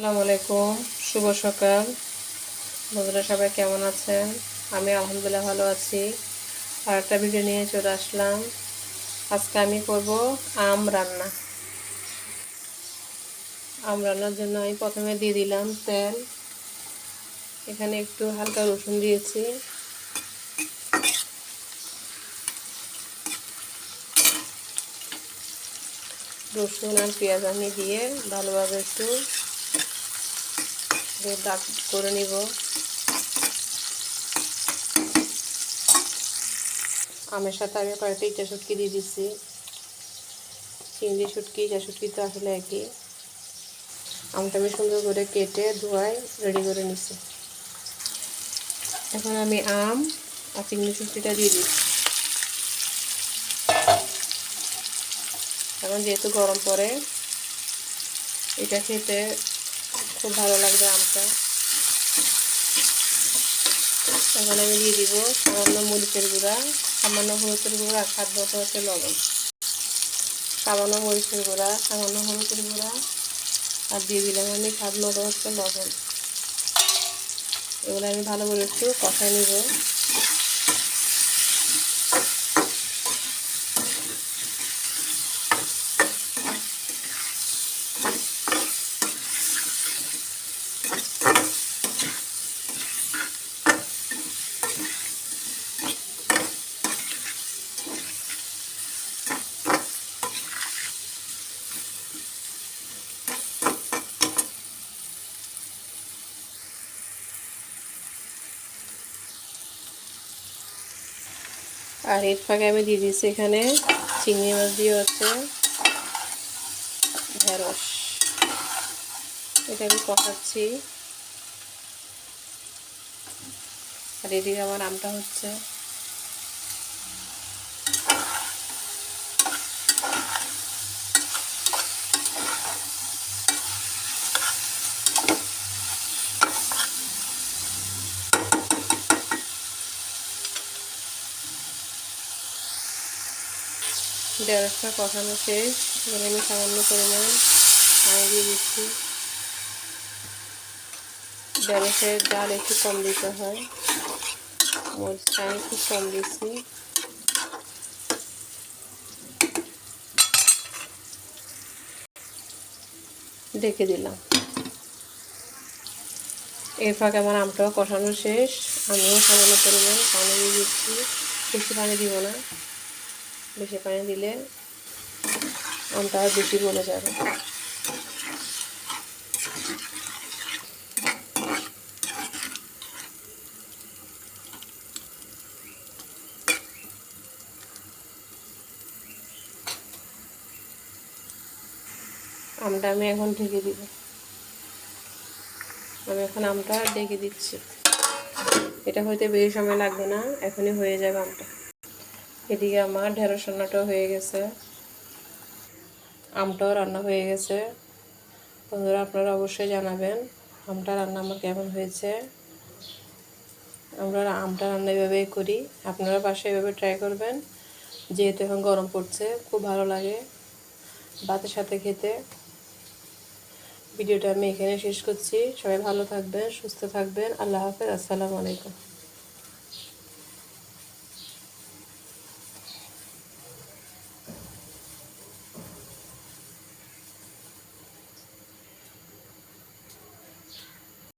আসসালামু আলাইকুম, শুভ সকাল। বন্ধুরা সবাই কেমন আছেন? আমি আলহামদুলিল্লাহ ভালো আছি। আর একটা ভিডিও নিয়ে চলে আসলাম। আজকে আমি করব আম রান্না। আম রান্নার জন্য আমি প্রথমে দিয়ে দিলাম তেল। এখানে একটু হালকা রসুন দিয়েছি। রসুন আর পেঁয়াজ আমি দিয়ে ভালোভাবে একটু দাগ করে নিব। আমের সাথে আমি কয়েকটা ইটা শুটকি দিয়ে দিচ্ছি চিংড়ি শুটকি, ইটা শুটকি তো আসলে একই। আমটা আমি সুন্দর করে কেটে ধোয়াই রেডি করে নিচ্ছি এখন আমি আম আর চিংড়ি শুটকিটা দিয়ে দিচ্ছি। এখন যেহেতু গরম পড়ে, এটা খেতে খুব ভালো লাগবে আমটা। এখন আমি দিয়ে দিব সামান্য মরিচের গুঁড়া, সামান্য হলুদের গুঁড়া মতো হচ্ছে লবণ। সামান্য মরিচের গুঁড়া, সামান্য হলুদের গুঁড়া আর দিয়ে দিলাম আমি স্বাদ মতো হচ্ছে লবণ। এগুলো আমি ভালো করে একটু কষায় নিব। আর এর ফাঁকে আমি দিয়ে দিচ্ছি এখানে চিংড়ি মাছ দিয়ে হচ্ছে ঢেঁড়স। এটা আমি কষাচ্ছি আর এদিকে আমার আমটা হচ্ছে ঢেঁড়সটা কষানো শেষ। এখানে আমি সামান্য পরিমাণ পানি দিয়ে দিচ্ছি। ঢেঁড়সের ডাল একটু কম দিতে হয়। মরিচটা আমি খুব কম দিচ্ছি। ডেকে দিলাম। এর ফাঁকে আমার আমটাও কষানো শেষ। আমিও সামান্য পরিমাণ পানি দিয়ে দিচ্ছি। বেশি পানি দিব না। বেশি পানি দিলে আমটা আর বেশি গলে যাবে। আমটা আমি এখন ঢেকে দিব। আমি এখন আমটা ঢেকে দিচ্ছি। এটা হইতে বেশি সময় লাগবে না, এখনই হয়ে যাবে আমটা। এদিকে আমার ঢেঁড়স রান্নাটাও হয়ে গেছে। আমটাও রান্না হয়ে গেছে। বন্ধুরা, আপনারা অবশ্যই জানাবেন আমটা রান্না আমার কেমন হয়েছে। আমরা আমটা রান্না এভাবেই করি। আপনারা পাশে এভাবে ট্রাই করবেন। যেহেতু এখন গরম পড়ছে, খুব ভালো লাগে ভাতের সাথে খেতে। ভিডিওটা আমি এখানে শেষ করছি। সবাই ভালো থাকবেন, সুস্থ থাকবেন। আল্লাহ হাফেজ। আসসালামু আলাইকুম।